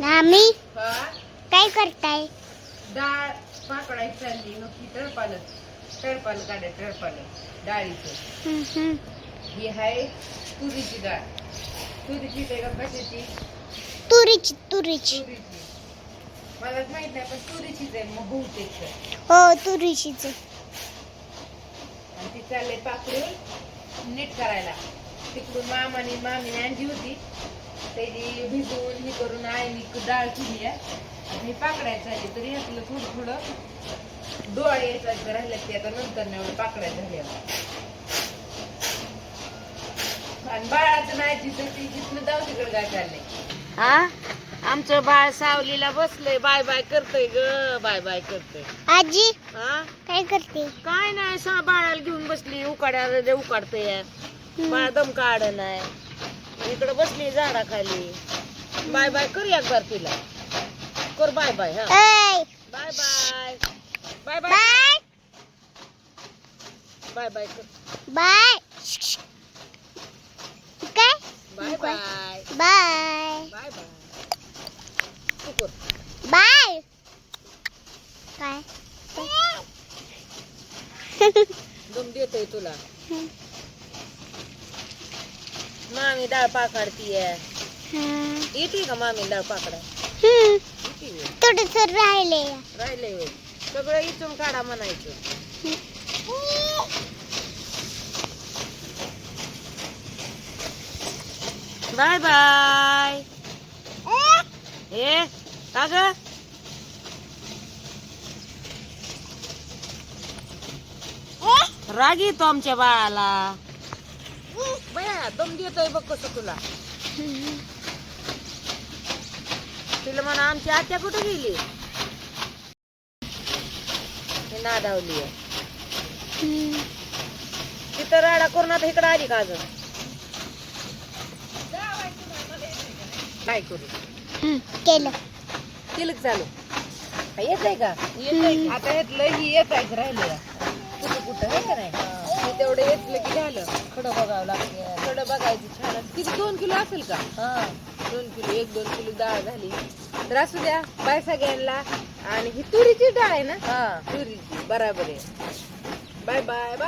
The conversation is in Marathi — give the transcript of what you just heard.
नामी हा? काय करताय? डाळ पाकडायची चालली मग ती टळपालं टळपालं काढाय टळपालं डाळीचं. ही आहे तुरीची डाळ. तुरीची ते का कशाची तुरीची तुरीची. तुरीची. मलाच माहीत नाही पण तुरीचीच आहे मग बहुतेक तर. हो तुरीचीच. आणि ती चालले पाकडून नीट करायला. तिकडून मामाने मामीने आणली होती. त्याची भिजवून ही करून आईने डाळ केली आहे. आणि पाकडायचं झाली तरी आपलं थोडं थोडं डोळे यायचं राहिलं ते आता नंतर नाही एवढं पाकड्या झाल्या. आणि बाळाचं नाही तिथं ती तिथनं जाऊ तिकडे काय चाललंय? हा आमचं बाळ सावलीला बसलंय बाय बाय करतय ग बाय बाय करतय. आजी? हा काय करते? काय नाही सा बाळाला घेऊन बसली उकाड्या उकाडते हम्म. बाळ दम काढ नाही. इकडे बसली झाडाखाली. बाय बाय कर एक बार तिला. कर बाय बाय हा. Bye bye. Bye bye. Bye. Bye bye कर. बाय. काय? Bye bye. Bye. Bye. Bye तू कर. बाय. काय? दम देतोय तुला. मामी डाळ पाकाडतीये हम्म. येते का मामी डाळ पाकडा थोडस राहिले. राहिले सगळं इथून काढा म्हणायचं. Bye bye. ए? का ग? राग येतो आमच्या बाळाला. बया दम देतोय बघ कसं तुला. तिला म्हणा आमची आत्या कुठे गेली? हे नादावली आहे. तिथं राडा करून आता इकडे आली का अजून? काय करू. केलं केलं. का चालू येत आहे का? हम्म. आता येतलं ही येत आहे राहिले? कुठं कुठं आहे का नाही? तेवढं येतलं की झालं. खडं बघावं लागते. खडं बघायचं छान. किती दोन किलो असेल का? हा दोन किलो एक दोन किलो डाळ झाली. तर असू द्या बाय सगळ्यांना. आणि ही तुरीची डाळ आहे ना? हा. तुरीची बराबर आहे. Bye bye bye.